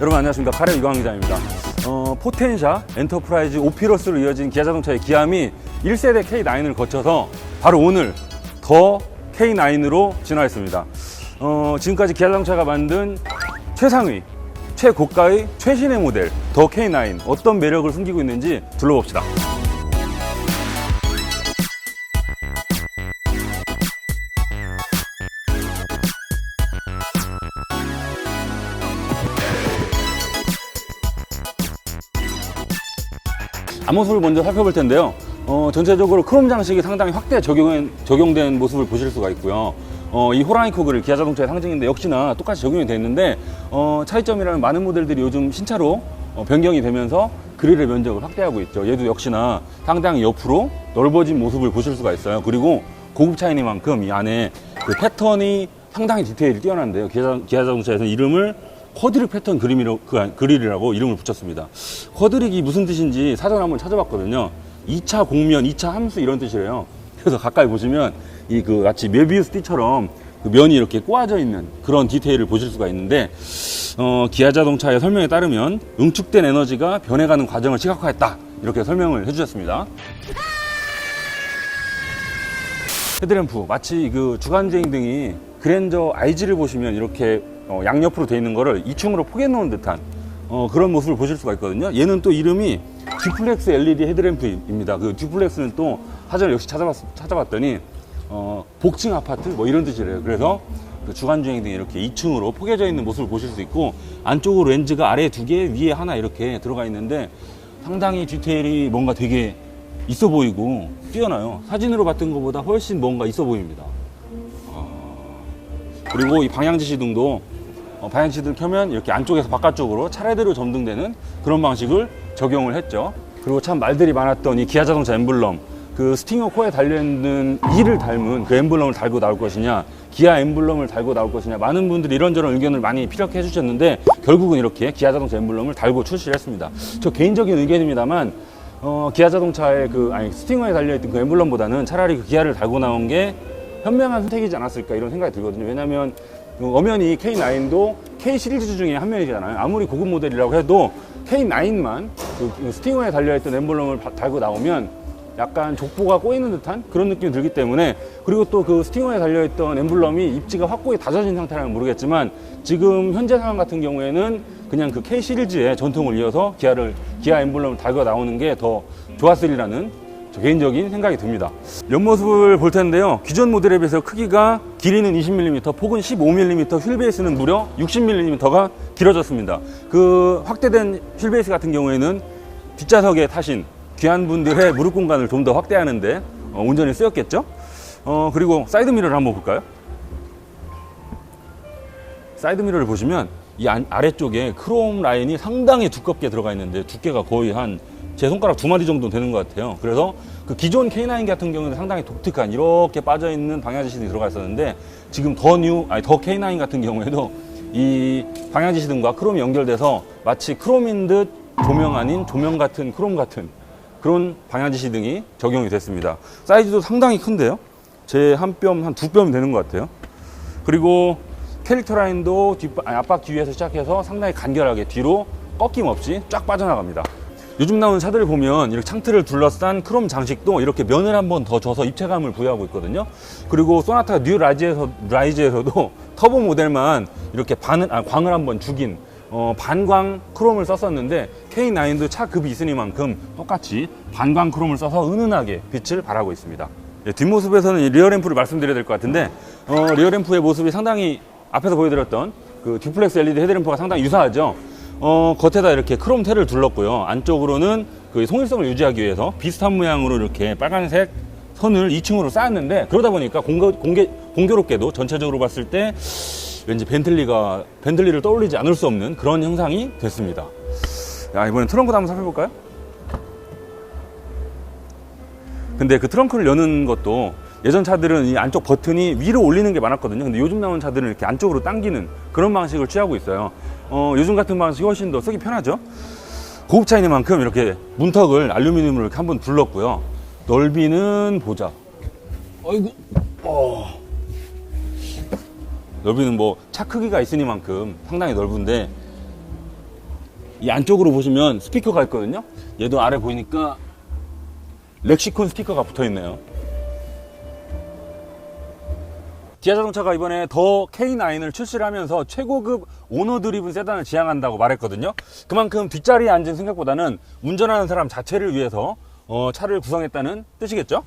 여러분 안녕하십니까 카레 이광 기자입니다. 어, 포텐샤 엔터프라이즈 오피러스로 이어진 기아 자동차의 기함이 1세대 K9을 거쳐서 바로 오늘 더 K9으로 진화했습니다. 어, 지금까지 기아 자동차가 만든 최상위, 최고가의 최신의 모델 더 K9 어떤 매력을 숨기고 있는지 둘러봅시다. 앞모습을 먼저 살펴볼 텐데요. 어, 전체적으로 크롬 장식이 상당히 확대 적용, 적용된 모습을 보실 수가 있고요. 어, 이 호랑이 코그릴 기아 자동차의 상징인데 역시나 똑같이 적용이 되어 있는데 어, 차이점이라면 많은 모델들이 요즘 신차로 어, 변경이 되면서 그릴의 면적을 확대하고 있죠. 얘도 역시나 상당히 옆으로 넓어진 모습을 보실 수가 있어요. 그리고 고급 차이니만큼 이 안에 그 패턴이 상당히 디테일이 뛰어난데요. 기아, 기아 자동차에서 이름을 쿼드릭 패턴 그림이라고, 그, 그릴이라고 이름을 붙였습니다. 쿼드릭이 무슨 뜻인지 사전 한번 찾아봤거든요. 2차 공면, 2차 함수 이런 뜻이래요. 그래서 가까이 보시면 이 그 마치 메비우스 띠처럼 그 면이 이렇게 꼬아져 있는 그런 디테일을 보실 수가 있는데 어, 기아 자동차의 설명에 따르면 응축된 에너지가 변해가는 과정을 시각화했다 이렇게 설명을 해주셨습니다. 헤드램프 마치 그 주간주행 등이 그랜저 IG를 보시면 이렇게 어, 양옆으로 되어 있는 거를 2층으로 포개 놓은 듯한 어, 그런 모습을 보실 수가 있거든요. 얘는 또 이름이 듀플렉스 LED 헤드램프입니다. 그 듀플렉스는 또 사전에 역시 찾아봤, 찾아봤더니 어, 복층 아파트 뭐 이런 뜻이래요. 그래서 그 주간 주행 등이 이렇게 2층으로 포개져 있는 모습을 보실 수 있고 안쪽으로 렌즈가 아래 두 개, 위에 하나 이렇게 들어가 있는데 상당히 디테일이 뭔가 되게 있어 보이고 뛰어나요. 사진으로 봤던 것보다 훨씬 뭔가 있어 보입니다. 그리고 이 방향지시등도 어, 방향지시등 켜면 이렇게 안쪽에서 바깥쪽으로 차례대로 점등되는 그런 방식을 적용을 했죠. 그리고 참 말들이 많았던 이 기아 자동차 엠블럼 그 스팅어 코에 달려있는 이를 닮은 그 엠블럼을 달고 나올 것이냐 기아 엠블럼을 달고 나올 것이냐 많은 분들이 이런저런 의견을 많이 피력해 주셨는데 결국은 이렇게 기아 자동차 엠블럼을 달고 출시를 했습니다. 저 개인적인 의견입니다만 어, 기아 자동차의 그 아니 스팅어에 달려있던 그 엠블럼보다는 차라리 그 기아를 달고 나온 게 현명한 선택이지 않았을까 이런 생각이 들거든요. 왜냐하면 그 엄연히 K9도 K 시리즈 중에 한 명이잖아요. 아무리 고급 모델이라고 해도 K9만 그 스팅어에 달려있던 엠블럼을 바- 달고 나오면 약간 족보가 꼬이는 듯한 그런 느낌이 들기 때문에 그리고 또 그 스팅어에 달려있던 엠블럼이 입지가 확고히 다져진 상태라면 모르겠지만 지금 현재 상황 같은 경우에는 그냥 그 K 시리즈의 전통을 이어서 기아를 기아 엠블럼을 달고 나오는 게 더 좋았으리라는 저 개인적인 생각이 듭니다. 옆모습을 볼 텐데요. 기존 모델에 비해서 크기가 길이는 20mm, 폭은 15mm, 휠베이스는 무려 60mm가 길어졌습니다. 그 확대된 휠베이스 같은 경우에는 뒷좌석에 타신 귀한 분들의 무릎 공간을 좀 더 확대하는데 어, 온전히 쓰였겠죠? 어, 그리고 사이드 미러를 한번 볼까요? 사이드 미러를 보시면 이 안- 아래쪽에 크롬 라인이 상당히 두껍게 들어가 있는데 두께가 거의 한 제 손가락 두 마디 정도 되는 것 같아요. 그래서 그 기존 K9 같은 경우는 상당히 독특한 이렇게 빠져 있는 방향지시등이 들어가 있었는데 지금 더 뉴, 아니 더 K9 같은 경우에도 이 방향지시등과 크롬이 연결돼서 마치 크롬인 듯 조명 아닌 조명 같은 크롬 같은 그런 방향지시등이 적용이 됐습니다. 사이즈도 상당히 큰데요. 제 한 뼘, 한 두 뼘 되는 것 같아요. 그리고 캐릭터 라인도 뒷, 아니, 앞바퀴 뒤에서 시작해서 상당히 간결하게 뒤로 꺾임 없이 쫙 빠져나갑니다. 요즘 나오는 차들을 보면 이렇게 창틀을 둘러싼 크롬 장식도 이렇게 면을 한 번 더 줘서 입체감을 부여하고 있거든요. 그리고 소나타 뉴 라이즈에서, 라이즈에서도 터보 모델만 이렇게 반을, 아, 광을 한 번 죽인 어, 반광 크롬을 썼었는데 K9도 차 급이 있으니만큼 똑같이 반광 크롬을 써서 은은하게 빛을 발하고 있습니다. 예, 뒷모습에서는 이 리어램프를 말씀드려야 될 것 같은데 어, 리어램프의 모습이 상당히 앞에서 보여드렸던 그 듀플렉스 LED 헤드램프가 상당히 유사하죠. 어, 겉에다 이렇게 크롬 테를 둘렀고요. 안쪽으로는 그 통일성을 유지하기 위해서 비슷한 모양으로 이렇게 빨간색 선을 2층으로 쌓았는데 그러다 보니까 공개, 공개, 공교롭게도 전체적으로 봤을 때 왠지 벤틀리가 벤틀리를 떠올리지 않을 수 없는 그런 형상이 됐습니다. 야, 이번엔 트렁크도 한번 살펴볼까요? 근데 그 트렁크를 여는 것도 예전 차들은 이 안쪽 버튼이 위로 올리는 게 많았거든요. 근데 요즘 나오는 차들은 이렇게 안쪽으로 당기는 그런 방식을 취하고 있어요. 어, 요즘 같은 방식이 훨씬 더 쓰기 편하죠. 고급차이니만큼 이렇게 문턱을 알루미늄으로 이렇게 한번 둘렀고요. 넓이는 보자. 아이고, 어. 넓이는 뭐 차 크기가 있으니만큼 상당히 넓은데 이 안쪽으로 보시면 스피커가 있거든요. 얘도 아래 보이니까 렉시콘 스피커가 붙어 있네요. 기아 자동차가 이번에 더 K9을 출시를 하면서 최고급 오너 드리븐 세단을 지향한다고 말했거든요. 그만큼 뒷자리에 앉은 생각보다는 운전하는 사람 자체를 위해서 어, 차를 구성했다는 뜻이겠죠.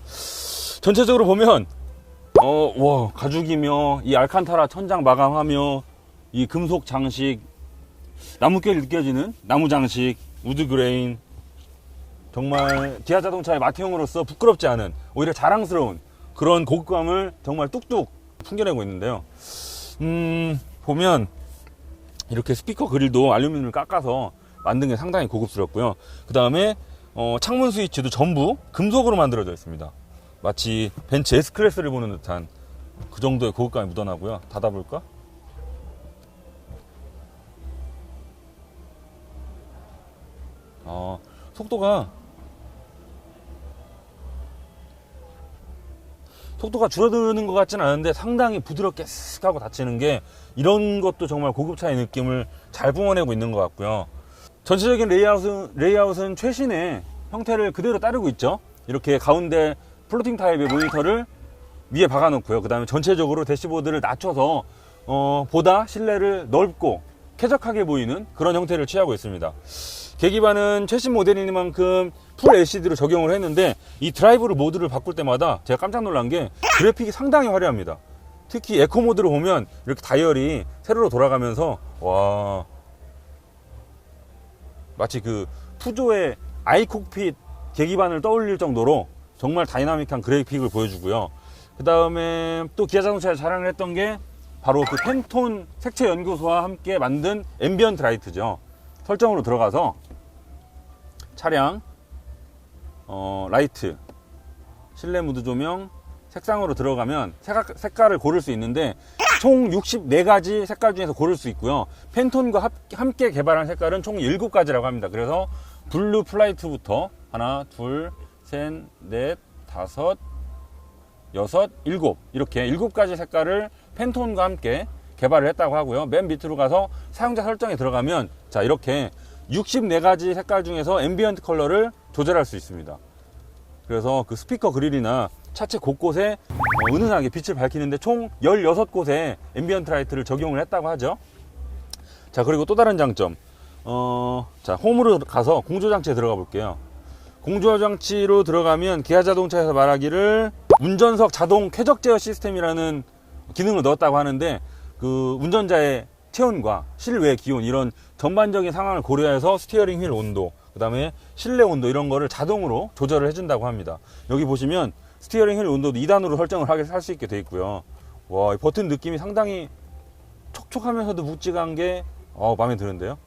전체적으로 보면 어, 와, 가죽이며 이 알칸타라 천장 마감하며 이 금속 장식 나무결 느껴지는 나무 장식 우드 그레인 정말 기아 자동차의 마티형으로서 부끄럽지 않은 오히려 자랑스러운 그런 고급감을 정말 뚝뚝 풍겨내고 있는데요. 음, 보면 이렇게 스피커 그릴도 알루미늄을 깎아서 만든 게 상당히 고급스럽고요. 그 다음에 어, 창문 스위치도 전부 금속으로 만들어져 있습니다. 마치 벤츠 S 클래스를 보는 듯한 그 정도의 고급감이 묻어나고요. 닫아볼까? 어, 속도가 속도가 줄어드는 것 같지는 않은데 상당히 부드럽게 쓱 하고 닫히는 게 이런 것도 정말 고급차의 느낌을 잘 뿜어내고 있는 것 같고요. 전체적인 레이아웃은, 레이아웃은 최신의 형태를 그대로 따르고 있죠. 이렇게 가운데 플로팅 타입의 모니터를 위에 박아놓고요. 그 다음에 전체적으로 대시보드를 낮춰서 어, 보다 실내를 넓고 쾌적하게 보이는 그런 형태를 취하고 있습니다. 계기판은 최신 모델이니만큼 풀 LCD로 적용을 했는데 이 드라이브를 모드를 바꿀 때마다 제가 깜짝 놀란 게 그래픽이 상당히 화려합니다. 특히 에코 모드로 보면 이렇게 다이얼이 세로로 돌아가면서 와 마치 그 푸조의 아이콕핏 계기판을 떠올릴 정도로 정말 다이나믹한 그래픽을 보여주고요. 그 다음에 또 기아 자동차에 자랑을 했던 게 바로 그 펜톤 색채 연구소와 함께 만든 앰비언트 라이트죠. 설정으로 들어가서 차량 어, 라이트 실내 무드 조명 색상으로 들어가면 색깔, 색깔 을 고를 수 있는데 총 64가지 색깔 중에서 고를 수 있고요. 펜톤과 합, 함께 개발한 색깔은 총 7가지라고 합니다. 그래서 블루 플라이트부터 하나, 둘, 셋, 넷, 다섯, 여섯, 일곱 이렇게 일곱 가지 색깔을 펜톤과 함께 개발을 했다고 하고요. 맨 밑으로 가서 사용자 설정에 들어가면 자 이렇게 64가지 색깔 중에서 앰비언트 컬러를 조절할 수 있습니다. 그래서 그 스피커 그릴이나 차체 곳곳에 어, 은은하게 빛을 밝히는데 총 16곳에 앰비언트 라이트를 적용을 했다고 하죠. 자 그리고 또 다른 장점 어, 자 홈으로 가서 공조장치에 들어가 볼게요. 공조장치로 들어가면 기아 자동차에서 말하기를 운전석 자동 쾌적 제어 시스템이라는 기능을 넣었다고 하는데 그 운전자의 체온과 실외 기온 이런 전반적인 상황을 고려해서 스티어링 휠 온도 그 다음에 실내 온도 이런 거를 자동으로 조절을 해준다고 합니다. 여기 보시면 스티어링 휠 온도도 2단으로 설정을 하게 할 수 있게 돼 있고요. 와, 이 버튼 느낌이 상당히 촉촉하면서도 묵직한 게 어, 마음에 드는데요.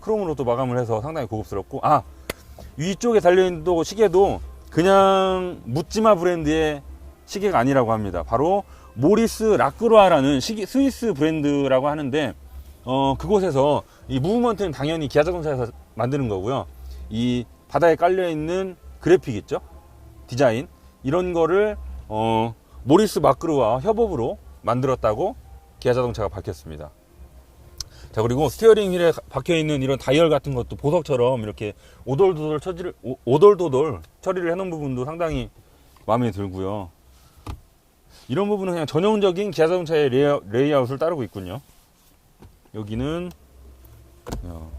크롬으로 또 마감을 해서 상당히 고급스럽고 아 위쪽에 달려있는 또 시계도 그냥 묻지마 브랜드의 시계가 아니라고 합니다. 바로 모리스 라크로아라는 스위스 브랜드라고 하는데 어, 그곳에서 이 무브먼트는 당연히 기아 자동차에서 만드는 거고요. 이 바닥에 깔려 있는 그래픽 있죠? 디자인 이런 거를 어, 모리스 마크로와 협업으로 만들었다고 기아 자동차가 밝혔습니다. 자 그리고 스티어링 휠에 박혀 있는 이런 다이얼 같은 것도 보석처럼 이렇게 오돌도돌 처리를 오- 오돌도돌 처리를 해놓은 부분도 상당히 마음에 들고요. 이런 부분은 그냥 전형적인 기아 자동차의 레이아, 레이아웃을 따르고 있군요. 여기는 어,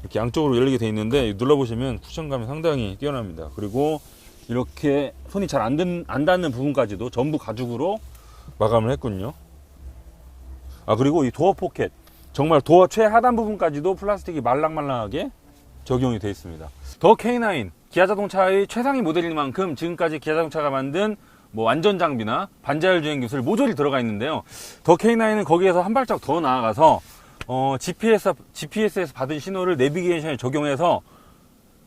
이렇게 양쪽으로 열리게 돼 있는데 눌러보시면 쿠션감이 상당히 뛰어납니다. 그리고 이렇게 손이 잘 안 안 닿는 부분까지도 전부 가죽으로 마감을 했군요. 아 그리고 이 도어 포켓 정말 도어 최하단 부분까지도 플라스틱이 말랑말랑하게 적용이 되어 있습니다. 더 K9 기아 자동차의 최상위 모델인 만큼 지금까지 기아 자동차가 만든 뭐 안전 장비나 반자율 주행 기술 모조리 들어가 있는데요. 더 K9은 거기에서 한 발짝 더 나아가서 어, GPS, GPS에서 받은 신호를 내비게이션에 적용해서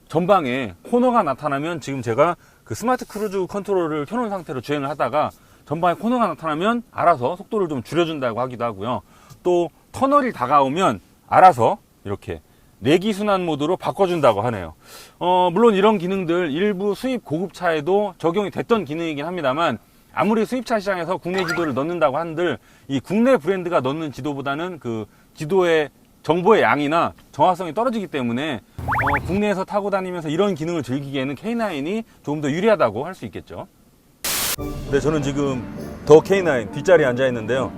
전방에 코너가 나타나면 지금 제가 그 스마트 크루즈 컨트롤을 켜놓은 상태로 주행을 하다가 전방에 코너가 나타나면 알아서 속도를 좀 줄여준다고 하기도 하고요. 또 터널이 다가오면 알아서 이렇게 내기 순환 모드로 바꿔준다고 하네요. 어, 물론 이런 기능들 일부 수입 고급차에도 적용이 됐던 기능이긴 합니다만 아무리 수입차 시장에서 국내 지도를 넣는다고 한들 이 국내 브랜드가 넣는 지도보다는 그 지도의 정보의 양이나 정확성이 떨어지기 때문에 어, 국내에서 타고 다니면서 이런 기능을 즐기기에는 K9이 조금 더 유리하다고 할 수 있겠죠. 네, 저는 지금 더 K9 뒷자리에 앉아 있는데요.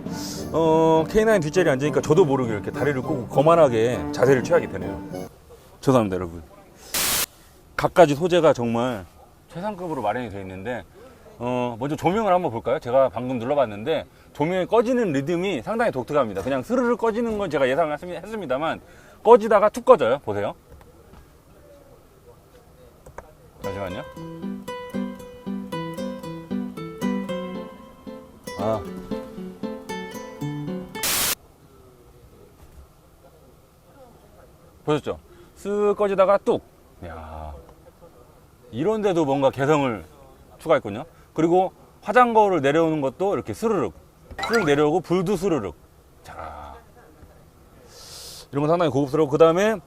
어, K9 뒷자리에 앉으니까 저도 모르게 이렇게 다리를 꼬고 거만하게 자세를 취하게 되네요. 죄송합니다, 여러분. 갖가지 소재가 정말 최상급으로 마련이 되어 있는데 어, 먼저 조명을 한번 볼까요? 제가 방금 눌러봤는데 조명이 꺼지는 리듬이 상당히 독특합니다. 그냥 스르르 꺼지는 건 제가 예상을 했습니- 했습니다만 꺼지다가 툭 꺼져요. 보세요. 잠시만요. 아. 보셨죠? 쓱 꺼지다가 뚝. 야 이런데도 뭔가 개성을 추가했군요. 그리고 화장 거울을 내려오는 것도 이렇게 스르륵. 스르륵 내려오고 불도 스르륵. 자. 이런 건 상당히 고급스러워. 그 다음에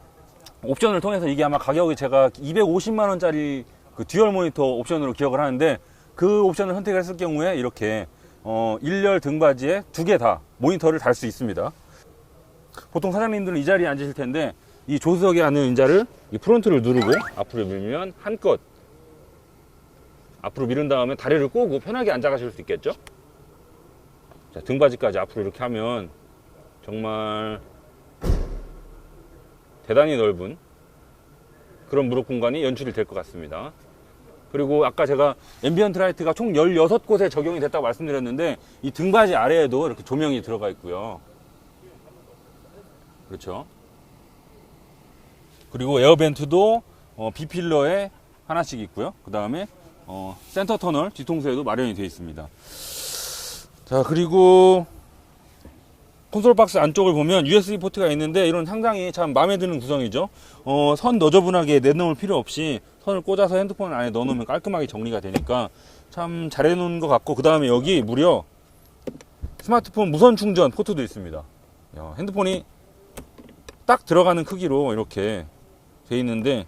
옵션을 통해서 이게 아마 가격이 제가 250만 원짜리 그 듀얼 모니터 옵션으로 기억을 하는데 그 옵션을 선택 했을 경우에 이렇게 어, 일렬 등받이에 두 개 다 모니터를 달 수 있습니다. 보통 사장님들은 이 자리에 앉으실 텐데 이 조수석에 앉는 의자를 이 프론트를 누르고 앞으로 밀면 한껏 앞으로 미른 다음에 다리를 꼬고 편하게 앉아 가실 수 있겠죠? 자, 등받이까지 앞으로 이렇게 하면 정말 대단히 넓은 그런 무릎 공간이 연출이 될 것 같습니다. 그리고 아까 제가 앰비언트 라이트가 총 16곳에 적용이 됐다고 말씀드렸는데 이 등받이 아래에도 이렇게 조명이 들어가 있고요. 그렇죠. 그리고 에어벤트도 어, B필러에 하나씩 있고요. 그 다음에 어, 센터 터널 뒤통수에도 마련이 되어 있습니다. 자 그리고 콘솔 박스 안쪽을 보면 USB 포트가 있는데 이런 상당히 참 마음에 드는 구성이죠. 어, 선 너저분하게 내놓을 필요 없이 선을 꽂아서 핸드폰 안에 넣어놓으면 깔끔하게 정리가 되니까 참 잘해놓은 것 같고 그 다음에 여기 무려 스마트폰 무선 충전 포트도 있습니다. 야, 핸드폰이 딱 들어가는 크기로 이렇게 돼 있는데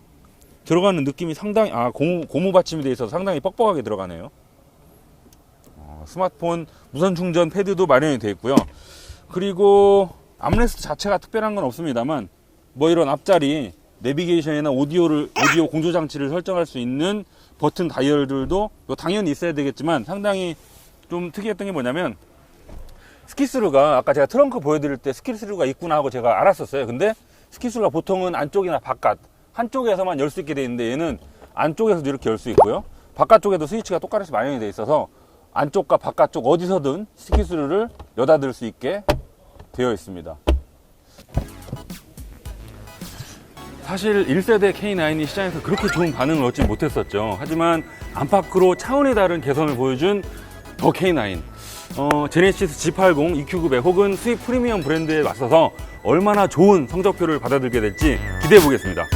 들어가는 느낌이 상당히 아 고무, 고무 받침이 돼 있어서 상당히 뻑뻑하게 들어가네요. 어, 스마트폰 무선 충전 패드도 마련이 되어 있고요. 그리고 암레스트 자체가 특별한 건 없습니다만 뭐 이런 앞자리 내비게이션이나 오디오를 오디오 공조 장치를 설정할 수 있는 버튼 다이얼들도 뭐 당연히 있어야 되겠지만 상당히 좀 특이했던 게 뭐냐면 스키스루가 아까 제가 트렁크 보여드릴 때 스키스루가 있구나 하고 제가 알았었어요. 근데 스키스루가 보통은 안쪽이나 바깥 한쪽에서만 열 수 있게 돼 있는데 얘는 안쪽에서도 이렇게 열 수 있고요. 바깥쪽에도 스위치가 똑같이 마련이 돼 있어서 안쪽과 바깥쪽 어디서든 스키스루를 여닫을 수 있게 되어 있습니다. 사실 1세대 K9이 시장에서 그렇게 좋은 반응을 얻지 못했었죠. 하지만 안팎으로 차원이 다른 개선을 보여준 더 K9. 어, 제네시스 G80, EQ900 혹은 수입 프리미엄 브랜드에 맞서서 얼마나 좋은 성적표를 받아들게 될지 기대해 보겠습니다.